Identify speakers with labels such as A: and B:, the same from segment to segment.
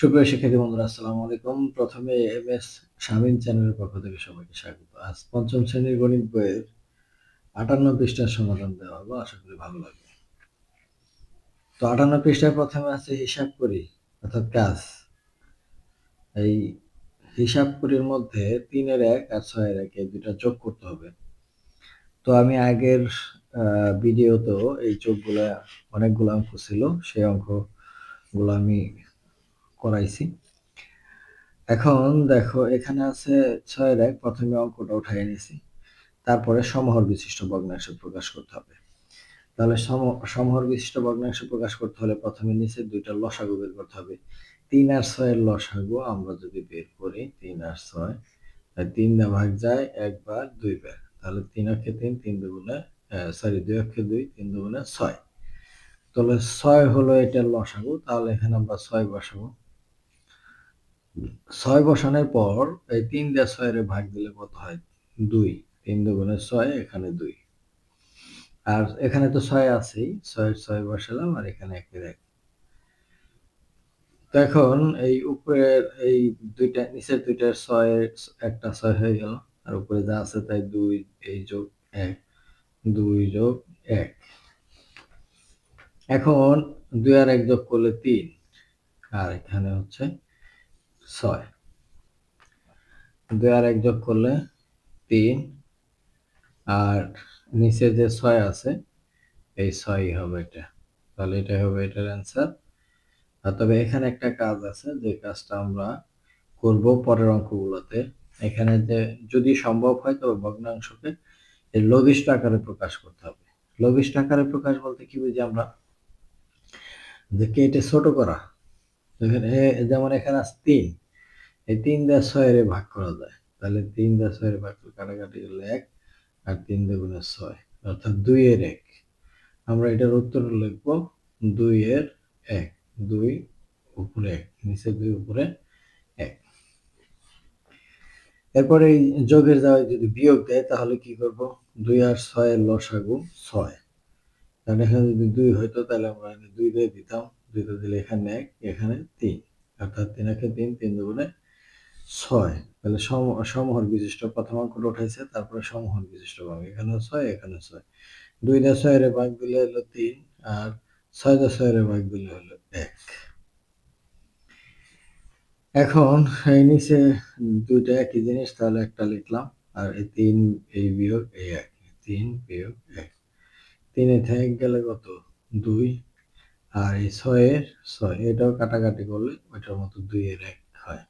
A: সুপ্রিয় শিক্ষার্থী বন্ধুরা, আসসালামু আলাইকুম। প্রথমে এম এস শামীম চ্যানেলের পক্ষ থেকে সবাইকে স্বাগত। আজ পঞ্চম শ্রেণির গণিত বইয়ের আটান্ন পৃষ্ঠার সমাধান দেওয়া হলো আশা করি ভালো লাগবে। তো আটান্ন পৃষ্ঠায় প্রথমে আছে হিসাব করি, অর্থাৎ কাজ। এই হিসাব করির মধ্যে তিনের এক আর ছয়ের এক এই দুটা যোগ করতে হবে। তো আমি আগের ভিডিওতেও এই চোখগুলা অনেকগুলো অঙ্ক ছিল, সেই অঙ্কগুলো আমি করাইছি। এখন দেখো, এখানে আছে ছয়ের এক প্রথমে অঙ্কটা উঠাই নিছি। তারপরে সমহর বিশিষ্ট ভগ্নাংশ প্রকাশ করতে হবে। তাহলে সমহর বিশিষ্ট ভগ্নাংশ প্রকাশ করতে হলে প্রথমে নিচে দুইটা লসাগু বের করতে হবে। তিন আর ছয়ের লসাগু আমরা যদি বের করি, তিন আর ছয় তিন দা ভাগ যায় একবার দুইবার তাহলে তিন অক্ষে তিন তিন দুগুণে সরি দুই অক্ষে দুই, তিন দুগুণে ছয়। তাহলে ছয় হলো এটার লসাগু, তাহলে এখানে আমরা ছয় বসাবো। ছয় বসানোর পর এই তিন দিয়ে ছয়ের ভাগ দিলে কত হয়? দুই। তিন দুগুণে ছয়, এখানে দুই। আর এখানে তো ছয় আছেই ছয় ছয় বসালাম আর এখানে একের এক। এখন এই উপরের এই দুইটা, নিচের দুইটার ছয়, একটা ছয় হয়ে গেল। আর উপরে যা আছে তাই দুই, এই যোগ এক, দুই যোগ এক। এখন দুই আর এক যোগ করলে তিন। আর এখানে হচ্ছে ছয়। দুই আর এক যোগ করলে তিন। আর নিচে যে ছয় আছে, এই ছয়ই হবে এটা। তাহলে এটা হবে এটার অ্যান্সার তবে এখানে একটা কাজ আছে, যে কাজটা আমরা করব পরের অঙ্কগুলোতে। এখানে যে যদি সম্ভব হয় তবে ভগ্নাংশকে লঘিষ্ঠ আকারে প্রকাশ করতে হবে। লঘিষ্ঠ আকারে প্রকাশ বলতে কি বুঝি আমরা? যে কেটে ছোট করা। যেমন এখানে আছে তিন, এই তিন দেড় ছয়ের ভাগ করা যায়। তাহলে তিন দেড় ছয়ের ভাগ কাটাকাটি হলে এক, আর তিন দেগুণে ছয়, অর্থাৎ দুই এর এক। আমরা এটার উত্তর লিখব, দুই এর এক, দুই উপরে এক, নিচে দুই উপরে এক। এরপরে এই যোগের যাওয়ায় যদি বিয়োগ দেয়, তাহলে কি করব? দুই আর ছয়ের লসাগু ছয়। তাহলে এখানে যদি দুই হইতো, তাহলে আমরা দুই দিয়ে দিতাম দুইটা দিলে এখানে এক, এখানে তিন। অর্থাৎ তিন একে তিন তিন দুগুণে ছয়। তাহলে সমহর বিশিষ্ট প্রথম অঙ্কটা উঠাইছে তারপরে সমহর বিশিষ্ট ভাগ এখানে ছয় এখানে ছয়। দুই দা ছয়ের ভাগ দিলে হলো তিন, আর ছয় দা ছয়ের ভাগ দিলে হলো এক। এখন এই নিচে দুইটা একই জিনিস, তাহলে একটা লিখলাম, আর এই তিন, এই বিয়োগ, এই এক। তিন বিয়োগ এক। তিনে থেকে গেলে কত? দুই। আর এই ছয়ের ছয় এটাও কাটাকাটি করলে ওইটার মতো দুইয়ের এক হয়।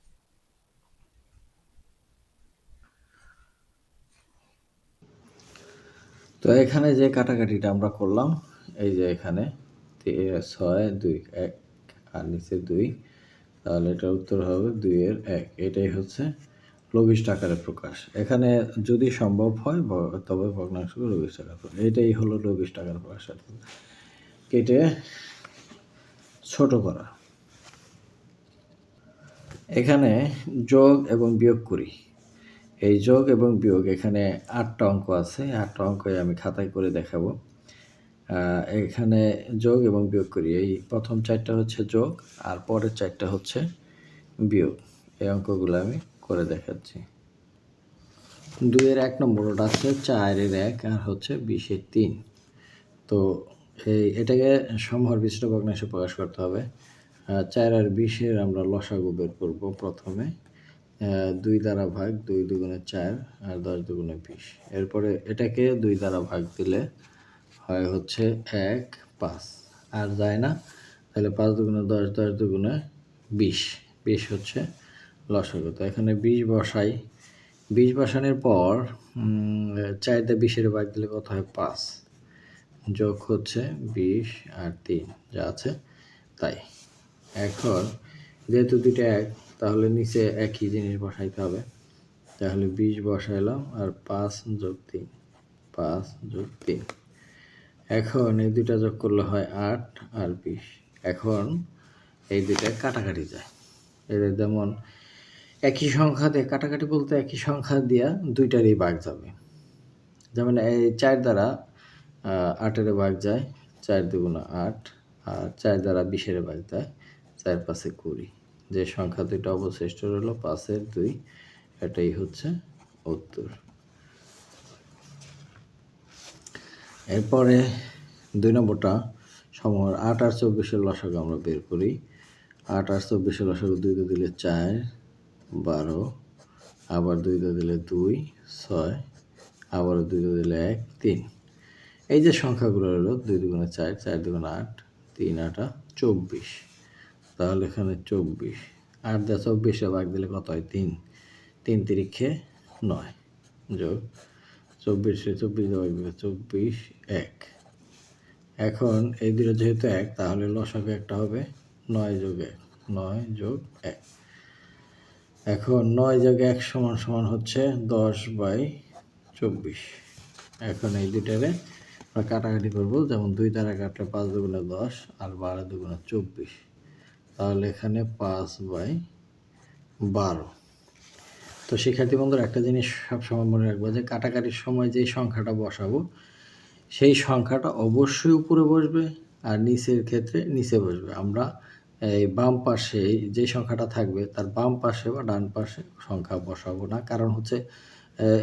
A: তো এখানে যে কাটাকাটিটা আমরা করলাম, এই যে এখানে ছয়, দুই, এক আর নিচে দুই, তাহলে এটার উত্তর হবে দুইয়ের এক। এটাই হচ্ছে লঘিষ্ঠ আকারে প্রকাশ। এখানে যদি সম্ভব হয় তবে ভগ্নাংশ লঘিষ্ঠ আকার প্রকাশ। এটাই হলো লঘিষ্ঠ আকার প্রকাশ কেটে ছোট করা। এখানে যোগ এবং বিয়োগ করি। এই যোগ এবং বিয়োগ, এখানে আটটা অঙ্ক আছে, আটটা অঙ্কই আমি খাতায় করে দেখাবো। এখানে যোগ এবং বিয়োগ করি। এই প্রথম চারটা হচ্ছে যোগ, আর পরের চারটা হচ্ছে বিয়োগ। এই অঙ্কগুলো আমি করে দেখাচ্ছি। দুইয়ের এক নম্বর ওটা আছে, চারের এক, আর হচ্ছে বিশের তিন। তো এই এটাকে সমহর বিশিষ্ট ভগ্নাংশে প্রকাশ করতে হবে। চার আর বিশের আমরা লসাগু বের করব প্রথমে। দুই দ্বারা ভাগ দুই দুগুণে চার আর দশ দুগুণে বিশ। এরপরে এটাকে দুই দ্বারা ভাগ দিলে হয় হচ্ছে এক, পাঁচ। আর যায় না? তাহলে পাঁচ দুগুণে দশ দশ দুগুণে বিশ। বিশ হচ্ছে লসাগু। তো এখানে বিশ বসাই। বিশ বসানোর পর চার দিয়ে বিশের ভাগ দিলে কত হয়? পাঁচ। যোগ হচ্ছে বিশ আর তিন, যা আছে তাই। এখন যেহেতু দুইটা এক, তাহলে নিচে একই জিনিস বসাইতে হবে। তাহলে বিশ বসাইলাম আর পাঁচ যোগ তিন, পাঁচ যোগ তিন। এখন এই দুইটা যোগ করলে হয় আট আর বিশ। এখন এই দুইটা কাটাকাটি যায়। এদের যেমন একই সংখ্যা দিয়ে, কাটাকাটি বলতে একই সংখ্যা দিয়া দুইটারই ভাগ যাবে। যেমন এই চার দ্বারা আটের ভাগ যায়, চার দুগুণা আট, আর চার দ্বারা বিশের ভাগ যায় চার পাশে কুড়ি। যে সংখ্যা দুইটা অবশিষ্ট রইল, পাঁচের দুই, এটাই হচ্ছে উত্তর। এরপরে দুই নম্বরটা, সমূহের আট আর চব্বিশের লসাগু আমরা বের করি। আট আর চব্বিশের লসাগু দুই দু দিলে চার, বারো, আবার দুই দু দিলে দুই, ছয় আবার দুই দু দিলে এক, তিন। এই যে সংখ্যাগুলো হলো দুই দুগুণে চার চার দুগুণে আট, তিন আটা, চব্বিশ। তাহলে এখানে চব্বিশ। আট দিয়ে চব্বিশে ভাগ দিলে কত হয়? তিন। তিন তিরিখে নয়। যোগ। চব্বিশে চব্বিশ দিলে চব্বিশ, এক। এখন এই দুটো যেহেতু এক, তাহলে লসাগু একটা হবে নয় যোগ এক। নয় যোগ এক। এখন নয় যোগ এক সমান সমান হচ্ছে দশ বাই চব্বিশ। এখন এই দুটারে আমরা কাটাকাটি করব, যেমন দুই দ্বারা কাটলে পাঁচ দুগুণে দশ আর বারো দুগুণে চব্বিশ। তাহলে এখানে পাঁচ বাই বারো। তো শিক্ষার্থী বন্ধুরা, একটা জিনিস সবসময় মনে রাখব যে কাটাকাটির সময় যেই সংখ্যাটা বসাবো, সেই সংখ্যাটা অবশ্যই উপরে বসবে আর নিচের ক্ষেত্রে নিচে বসবে। আমরা এই বাম পাশে যে সংখ্যাটা থাকবে, তার বাম পাশে বা ডান পাশে সংখ্যা বসাবো না। কারণ হচ্ছে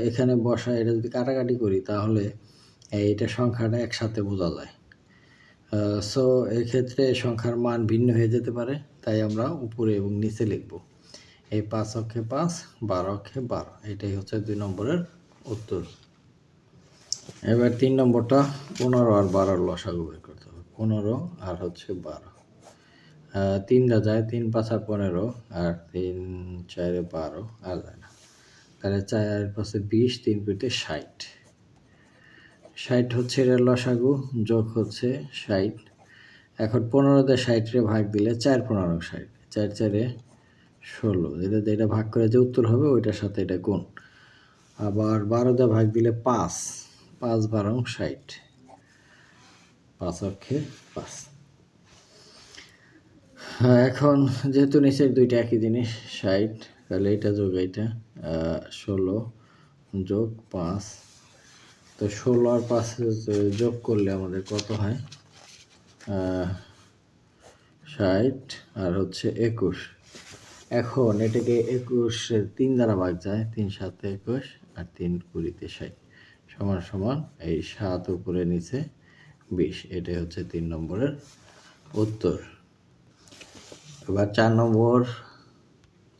A: এখানে বসা এটা যদি কাটাকাটি করি, তাহলে এইটা সংখ্যাটা একসাথে বোঝা যায়। সো এক্ষেত্রে সংখ্যার মান ভিন্ন হয়ে যেতে পারে, তাই আমরা উপরে এবং নিচে লিখব। এই পাঁচ অক্ষে পাঁচ, বারো অক্ষে বারো, এটাই হচ্ছে দুই নম্বরের উত্তর। এবার তিন নম্বরটা, পনেরো আর বারোর লসাগু বের করতে হবে। পনেরো আর হচ্ছে বারো। তিন যায়, তিন পাঁচা পনেরো, আর তিন চারে বারো আর যায় না। তাহলে চার পাশে বিশ, তিন পিঠে ষাট। ষাট হচ্ছে এর লসাগু যোগ হচ্ছে ষাট। এখন পনেরোতে ষাটরে ভাগ দিলে চার পনেরো ষাট চার চারে ষোলো। যেটা যেটা ভাগ করে যে উত্তর হবে ওইটার সাথে এটা গুণ। আবার বারোতে ভাগ দিলে পাঁচ পাঁচ বারো ষাট। পাঁচ অক্ষে পাঁচ। হ্যাঁ, এখন যেহেতু নিচের দুইটা একই জিনিস ষাট তাহলে এটা যোগ আহ, ষোলো যোগ পাঁচ তো ষোলো আর পাঁচ যোগ করলে আমাদের কত হয়? ষাট আর হচ্ছে একুশ। এখন এটাকে একুশের তিন দ্বারা ভাগ যায়, তিন সাতে একুশ আর তিন কুড়িতে ষাট। সমান সমান এই সাত উপরে নিচে বিশ, এটাই হচ্ছে তিন নম্বরের উত্তর। এবার চার নম্বর,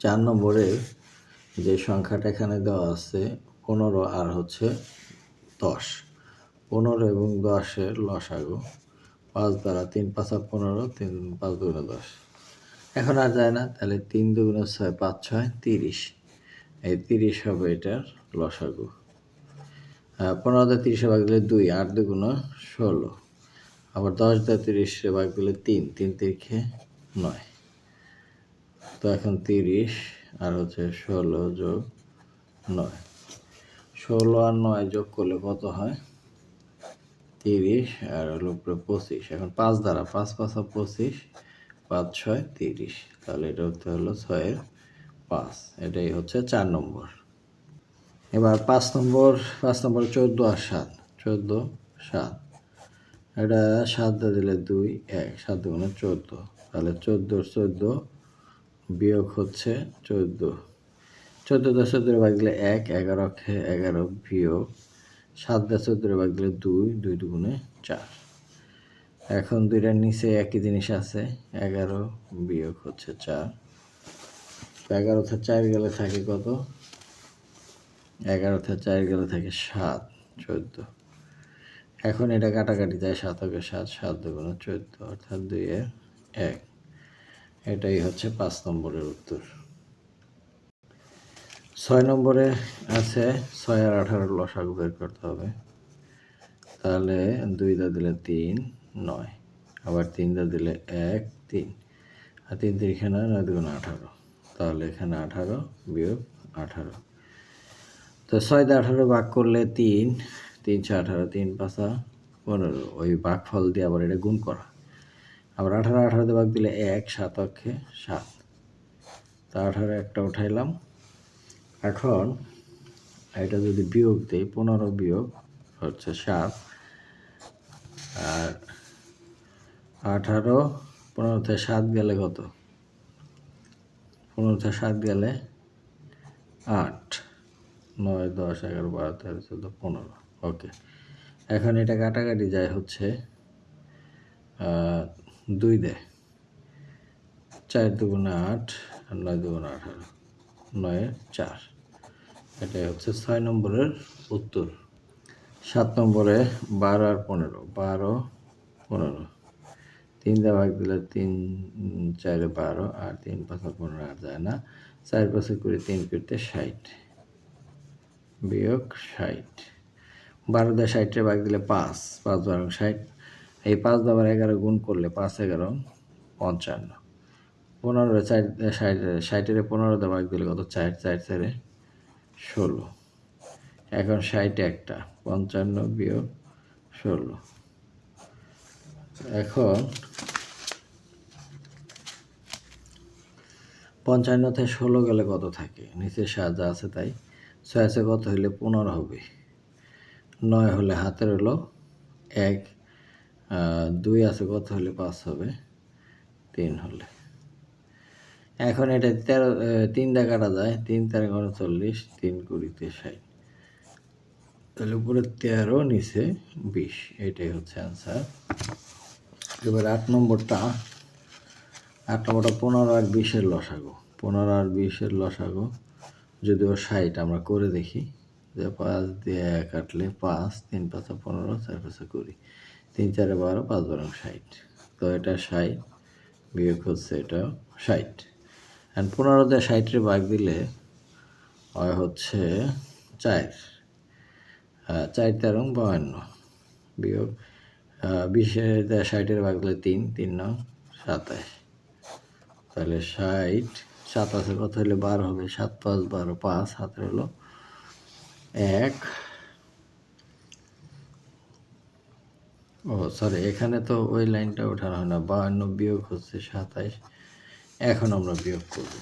A: চার নম্বরে যে সংখ্যাটা এখানে দেওয়া আছে, পনেরো আর হচ্ছে দশ। পনেরো এবং দশের লসাগু। পাঁচ দ্বারা তিন, পাঁচ পাঁচা পনেরো, তিন পাঁচ দুগুণে দশ। এখন আর যায় না, তাহলে তিন দুগুণে ছয়, পাঁচ ছয়, তিরিশ। এই তিরিশ হবে এটার লসাগু। পনেরো দিয়ে তিরিশে ভাগ দিলে দুই, আট দুগুণ ষোলো। আবার দশ দিয়ে তিরিশে ভাগ দিলে তিন তিন তিরিখে নয়। তো এখন তিরিশ আর হচ্ছে ষোলো যোগ নয়। ষোলো আর নয় যোগ করলে কত হয়? তিরিশ আর হলো পঁচিশ। এখন পাঁচ দ্বারা, পাঁচ পাঁচা পঁচিশ, পাঁচ ছয়, তিরিশ। তাহলে এটা হতে হলো ছয়ের পাঁচ। এটাই হচ্ছে চার নম্বর। এবার পাঁচ নম্বর পাঁচ নম্বর চোদ্দ আর সাত। চোদ্দ, সাত। এটা সাত দিয়ে দিলে দুই, এক। সাত দুগুণে চোদ্দ। তাহলে চোদ্দোর চোদ্দ বিয়োগ হচ্ছে চোদ্দ। চোদ্দ দশ চোদ্দোর ভাগ দিলে এক, এগারো অক্ষে এগারো বিয়োগ সাত দশ চোদ্দোর ভাগ দিলে দুই দুই দুগুণে চার। এখন দুইটার নিচে একই জিনিস আছে, এগারো বিয়োগ হচ্ছে চার। এগারো থেকে চার গেলে থাকে কত? এগারো থেকে চার গেলে থাকে সাত, চোদ্দ। এখন এটা কাটাকাটি যায় সাত অকে সাত সাত দুগুণ চোদ্দ, অর্থাৎ দুইয়ের এক। এটাই হচ্ছে পাঁচ নম্বরের উত্তর। ছয় নম্বরে আছে ছয় আর আঠারো লসাগু বের করতে হবে। তাহলে দুই দা দিলে তিন, নয়। আবার তিন দা দিলে এক, তিন। আর তিন তিন এখানে নয় দুগুণ আঠারো। তাহলে এখানে আঠারো বিয়োগ আঠারো। তো ছয় দা আঠারো ভাগ করলে তিন। তিন ছয় আঠারো, তিন পাঁচা পনেরো। ওই ভাগ ফল দিয়ে আবার এটা গুণ করা। আবার আঠারো আঠারোতে ভাগ দিলে এক, সাত অক্ষে সাত। তা আঠারো একটা উঠাইলাম। এখন এটা যদি বিয়োগ দিই, পনেরো বিয়োগ হচ্ছে সাত, আর আঠারো পনেরো থেকে সাত গেলে কত? পনেরো থেকে সাত গেলে আট, নয়, দশ, এগারো, বারো, তেরো, চোদ্দ, পনেরো। ওকে। এখন এটা কাটাকাটি যায় হচ্ছে দুই দেয় চার দুগুণে আট আর নয় দুগুণে আঠারো। নয় চার। এটাই হচ্ছে ছয় নম্বরের উত্তর। সাত নম্বরে বারো আর পনেরো। বারো, পনেরো। তিন দেওয়া ভাগ দিলে তিন, চারে বারো আর তিন পাঁচে পনেরো আর যায় না। চার পাঁচে করে তিন করতে ষাট। বিয়োগ ষাট। বারো দিয়ে ষাটে ভাগ দিলে পাঁচ পাঁচ বারো ষাট। এই পাঁচ দাবার এগারো গুণ করলে পাঁচ, এগারো, পঞ্চান্ন। পনেরো চার ষাট, ষাটের পনেরো দা ভাগ দিলে কত? চার চার, চারে ষোলো। এখন ষাট একটা, পঞ্চান্ন বিয়োগ ষোলো। এখন পঞ্চান্ন থেকে ষোলো গেলে কত থাকে? নিচে সাজা আছে তাই। ছয় আছে কত হইলে পনেরো হবে। নয় হলে হাতের হলো এক দুই আছে কত হলে পাঁচ হবে? তিন হলে। এখন এটা তেরো তিন দিয়ে কাটা যায়, তিন তেরো ঘন চল্লিশ, তিন কুড়িতে ষাট। তাহলে উপরে তেরো, নিচে বিশ, এটাই হচ্ছে অ্যান্সার এবার আট নম্বরটা আট নম্বরটা পনেরো আর বিশের লসাগো। পনেরো আর বিশের লসাগো, যদিও ষাট আমরা করে দেখি, যে পাঁচ দিয়ে কাটলে পাঁচ, তিন পাঁচা পনেরো, চার পাঁচা কুড়ি, তিন চারে বারো, পাঁচ বারো ষাট। তো এটা ষাট, বিয়োগ হচ্ছে এটা ষাট। অ্যান্ড পনেরো দিয়ে ষাটের ভাগ দিলে হয় হচ্ছে চার। চার তেরো বাউান্ন বিয়োগ বিশের দিয়ে ষাটের ভাগ দিলে তিন তিন নং সাতাশ। তাহলে ষাট সাতাশে কথা হলে বারো হবে, সাত পাঁচ বারো পাঁচ হাতের হলো এক। ও সরি এখানে তো ওই লাইনটা ওঠানো হয় না, বাহান্ন বিয়োগ হচ্ছে সাতাইশ এখন আমরা বিয়োগ করব।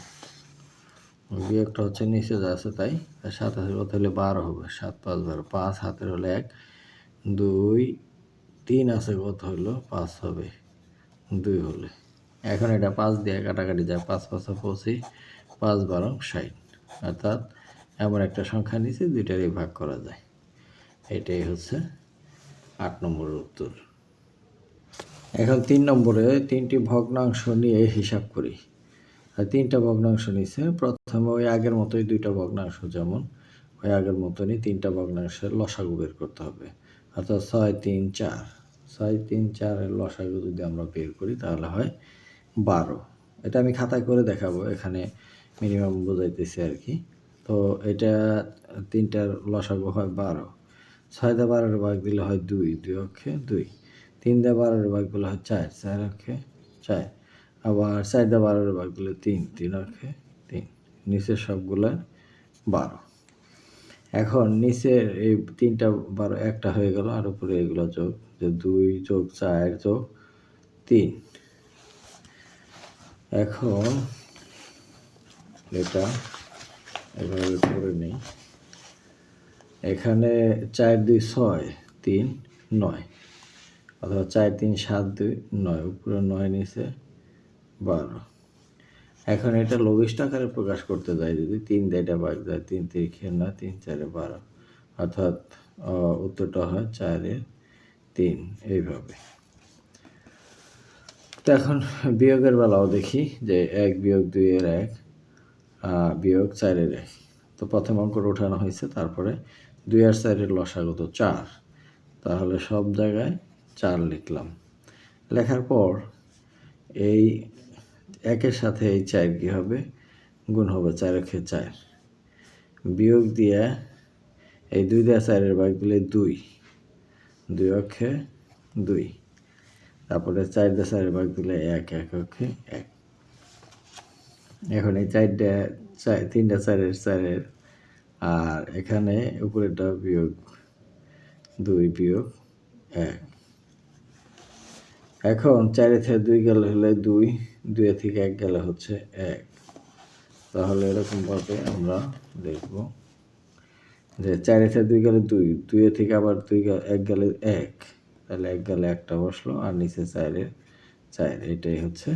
A: বিয়োগটা হচ্ছে নিচে যা আছে তাই সাতাশের কথা হলে বারো হবে। সাত পাঁচ বারো, পাঁচ হাতের হলে এক, দুই, তিন আছে কত হলো পাঁচ হবে, দুই হলে। এখন এটা পাঁচ দিয়ে কাটাকাটি যায়, পাঁচ পাঁচ পঁচিশ, পাঁচ বারো ষাট। অর্থাৎ এমন একটা সংখ্যা নিচে দুইটারই ভাগ করা যায়। এটাই হচ্ছে আট নম্বরের উত্তর। এখন তিন নম্বরে তিনটি ভগ্নাংশ নিয়ে হিসাব করি। আর তিনটা ভগ্নাংশ নিচ্ছে প্রথমে ওই আগের মতোই দুইটা ভগ্নাংশ যেমন, ওই আগের মতনই তিনটা ভগ্নাংশের লসাগু বের করতে হবে। অর্থাৎ ছয়, তিন, চার। ছয়, তিন, চারের লসাগু যদি আমরা বের করি তাহলে হয় বারো। এটা আমি খাতায় করে দেখাবো, এখানে মিনিমাম বোঝাইতেছি আর কি। তো এটা তিনটার লসাগু হয় বারো। ছয় দিয়ে বারোর ভাগ দিলে হয় দুই দুই অক্ষে দুই। তিন দিয়ে বারোর ভাগ দিলে হয় চার চার অক্ষে চার। আবার চার দিয়ে বারোর ভাগ দিলে তিন তিন অক্ষে তিন। নিচের সবগুলো বারো। এখন নিচের এই তিনটা বারো একটা হয়ে গেল, আর উপরে এগুলো যোগ, যে দুই যোগ চার যোগ তিন। এখন এটা এভাবে করে নেই। এখানে চার দুই ছয়, তিন নয়। অথবা চার, তিন, সাত, দুই, নয়। উপরে নয়, নিচে বারো। এখন এটা লঘিষ্ঠ আকারে প্রকাশ করতে যায় যদি তিন দেয়টা বাদ যায় তিন তিরিখে নয়, তিন চারে বারো। অর্থাৎ উত্তরটা হয় চারে তিন এইভাবে। তো এখন বিয়োগের বেলাও দেখি যে এক বিয়োগ দুইয়ের এক বিয়োগ চারের এক। তো প্রথম অঙ্কটা ওঠানো হয়েছে, তারপরে দুই আর চারের লসাগত চার। তাহলে সব জায়গায় চার লিখলাম। লেখার পর এই একের সাথে এই চার কী হবে? গুণ হবে চার একে চার। বিয়োগ দিয়ে এই দুই দেওয়া চারের ভাগ দিলে দুই। দুই অক্ষে দুই। তারপরে চার দিয়ে চারের ভাগ দিলে এক এক অক্ষে এক। এখন এই চারটা চার তিনটা চারের চারের আর এখানে উপরেটা বিয়োগ দুই বিয়োগ এক। এখন চারে থেকে দুই গেলে হলে দুই দুই থেকে এক গেলে হচ্ছে এক। তাহলে এরকমভাবে আমরা দেখব যে চারে থেকে দুই গেলে দুই দুই থেকে আবার দুই এক গেলে এক। তাহলে এক গেলে একটা বসল আর নিচে চারের চার, এটাই হচ্ছে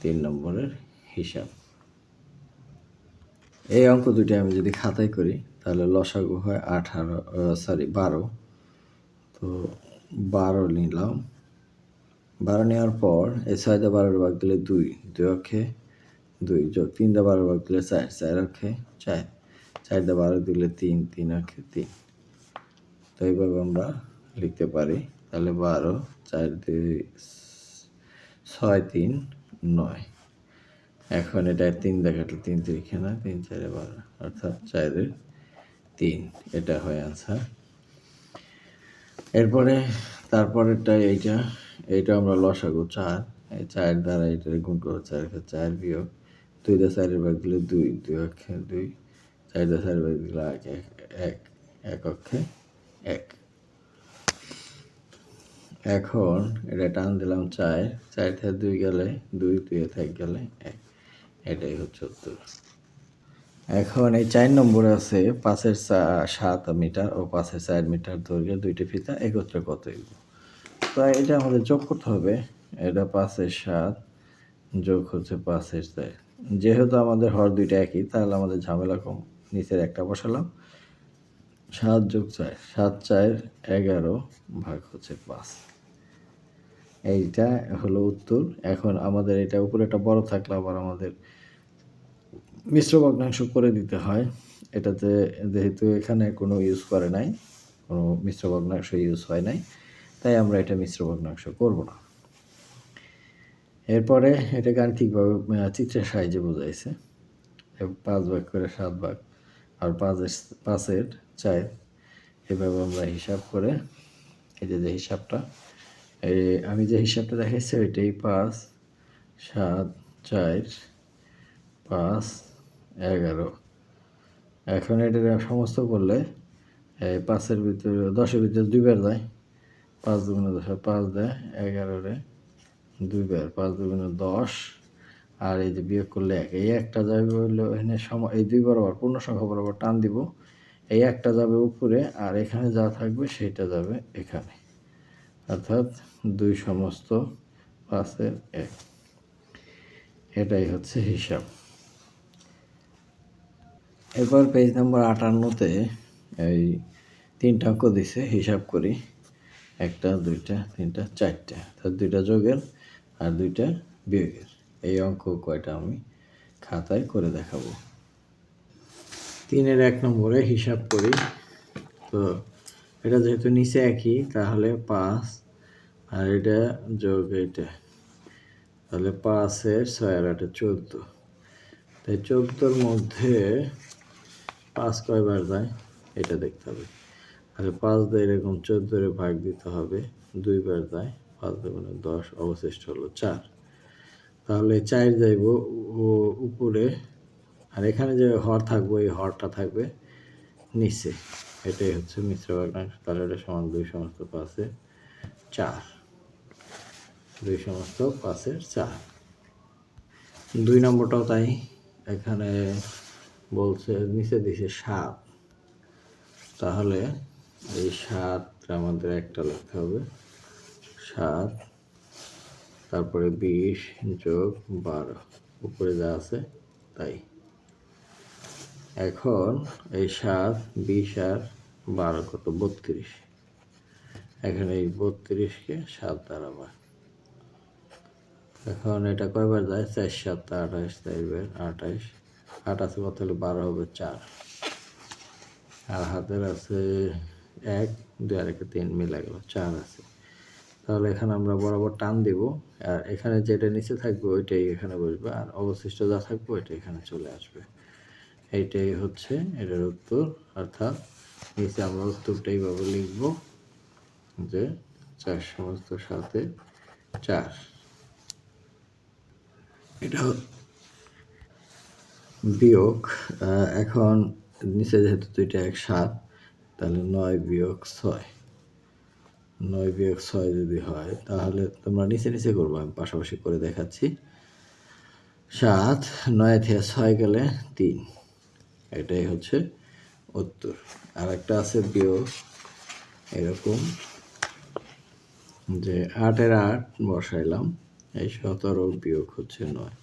A: তিন নম্বরের হিসাব। এই অঙ্ক দুটি আমি যদি খাতায় করি, তাহলে লসাগু হয় আঠারো সরি বারো। তো বারো নিলাম। বারো নেওয়ার পর এই ছয় দা বারোর ভাগ দিলে দুই দুই অক্ষে দুই, যোগ তিন দা বারো ভাগ দিলে চার চার অক্ষে চার চার দা বারো দিলে তিন তিন অক্ষে তিন। তো এইভাবে আমরা লিখতে পারি। তাহলে বারো, চার দুই, ছয়, তিন, নয়। এখন এটা তিন দেখাটে তিন তিরিখে না তিন চারে বারো, অর্থাৎ চারের তিন। এটা হয় আনসার এরপরে তারপরেরটা এইটা এইটা আমরা লসাগু চার এই চার দ্বারা এটা গুণ করো চার চার বিয়োগ। দুই দা চারের ভাগ দিলে দুই দুই অক্ষে দুই। চার দা চারের ভাগ দিলে এক এক এক অক্ষে এক। এখন এটা টান দিলাম চার চার থেকে দুই গেলে দুই দুই থেকে গেলে এক। এটাই হচ্ছে উত্তর। এখন এই চার নম্বরে আছে পাঁচের সাত মিটার ও পাঁচের চার মিটার দৈর্ঘ্যের দুইটি ফিতা একত্রে কত হইব তো এটা আমাদের যোগ করতে হবে। এটা পাঁচের সাত যোগ হচ্ছে পাঁচের চার। যেহেতু আমাদের হর দুইটা একই, তাহলে আমাদের ঝামেলা কম। নিচের একটা বসালাম। সাত যোগ চার, সাত চার এগারো ভাগ হচ্ছে পাঁচ। এইটা হলো উত্তর। এখন আমাদের এটা উপরে একটা বড় থাকলে আবার আমাদের মিশ্র ভগ্নাংশ করে দিতে হয়। এটাতে যেহেতু এখানে কোনো ইউজ করে নাই, কোনো মিশ্র ভগ্নাংশ ইউজ হয় নাই। তাই আমরা এটা মিশ্র ভগ্নাংশ করব না। এরপরে এটা গাণিতিকভাবে চিত্রের সাহায্যে বোঝাইছে। পাঁচ ভাগ করে সাত ভাগ আর পাঁচের পাঁচের চার, এভাবে আমরা হিসাব করে এই যে যে হিসাবটা আমি যে হিসাবটা দেখাইছি ওইটাই পাঁচ, সাত, চার, পাঁচ, এগারো। এখন এটা সমস্ত করলে পাঁচের ভিতরে, দশের ভিতরে দুইবার যায়। পাঁচ দুগুণে দশ পাঁচ দেয় এগারোরে দুইবার, পাঁচ দুগুণে দশ। আর এই যে বিয়োগ করলে এক, এই একটা যাবে হলো এখানে সম এই দুই বরাবর, পূর্ণ সংখ্যা বরাবর টান দিব। এই একটা যাবে উপরে আর এখানে যা থাকবে সেটা যাবে এখানে। অর্থাৎ দুই সমস্ত পাঁচের এক। এটাই হচ্ছে হিসাব। এরপর পেজ নাম্বার আটান্নতে এই তিনটা অঙ্ক দিছে, হিসাব করি। একটা, দুইটা, তিনটা, চারটা। তো দুইটা যোগের আর দুইটা বিয়োগের। এই অঙ্ক কয়টা আমি খাতায় করে দেখাবো। তিনের এক নম্বরে হিসাব করি। তো এটা যেহেতু নিচে একই, তাহলে পাঁচ আর এটা যোগ এটা। তাহলে পাঁচের ছয় আর আটে চোদ্দ। তাই চোদ্দোর মধ্যে পাঁচ কয়বার যায়? এটা দেখতে হবে। তাহলে পাঁচ দিয়ে এরকম চোদ্দোরে ভাগ দিতে হবে। দুইবার যায় পাঁচ দুগুণে দশ, অবশিষ্ট হলো চার। তাহলে চার যাইব, ও উপরে, আর এখানে যে হর থাকবে, এই হরটা থাকবে নিচে। এটাই হচ্ছে মিশ্র ভগ্নাংশ তাহলে এটা সমান দুই সমস্ত পাশে চার। দুই সমস্ত পাশের চার। দুই নম্বরটাও তাই, এখানে বলছে, নিচে দিছে সাত। তাহলে এই সাত আমাদের একটা লিখতে হবে। সাত, তারপরে বিশ যোগ বারো, উপরে যা আছে তাই। এখন এই সাত, বিশ আর বারো কত? বত্রিশ। এখন এই বত্রিশকে সাত ভাগ এখন এটা কয়বার যায়? চার, সাত, আঠাশ চারবার আঠাশ। আঠাশে কত হলে বারো হবে চার। আর হাতের আছে এক, দুই, আর একটা তিন মিলে গেল, চার আছে। তাহলে এখানে আমরা বরাবর টান দিব, আর এখানে যেটা নিচে থাকবে ওইটাই এখানে বসবে, আর অবশিষ্ট যা থাকবে ওইটা এখানে চলে আসবে। এইটাই হচ্ছে এটার উত্তর, অর্থাৎ নিচে আমরা উত্তরটা এইভাবে লিখব যে চার সমস্ত সাথে চার। এটা বিয়োগ এখন নিচে যেহেতু দুইটা এক সাত তাহলে নয় বিয়োগ ছয়। নয় বিয়োগ ছয় যদি হয়, তাহলে তোমরা নিচে নিচে করব, আমি পাশাপাশি করে দেখাচ্ছি। সাত, নয় থেকে ছয় গেলে তিন। এটাই হচ্ছে উত্তর। আর একটা আছে বিয়োগ, এরকম। যে আটের আট বসাইলাম, এই সতেরো বিয়োগ হচ্ছে নয়।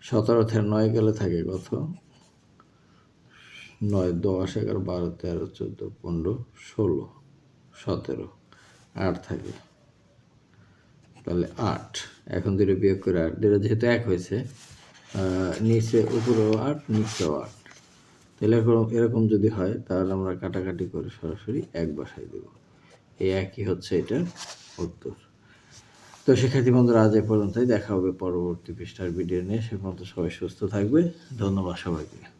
A: সতেরো থেকে নয় গেলে থাকে কত? নয়, দশ, এগারো, বারো, তেরো, চোদ্দ, পনেরো, ষোলো, সতেরো, আট থাকে। তাহলে আট। এখন দুটো বিয়োগ করে আট। দুটো যেহেতু এক হয়েছে নিচে উপরেও আট, নিচেও আট। তাহলে এরকম এরকম যদি হয়, তাহলে আমরা কাটাকাটি করে সরাসরি এক বসাই দেব। এই একই হচ্ছে এটার উত্তর। তো শিক্ষার্থী বন্ধুরা, আজ এ পর্যন্তই। দেখা হবে পরবর্তী পৃষ্ঠার ভিডিও নিয়ে। সে পর্যন্ত সবাই সুস্থ থাকবে। ধন্যবাদ সবাইকে।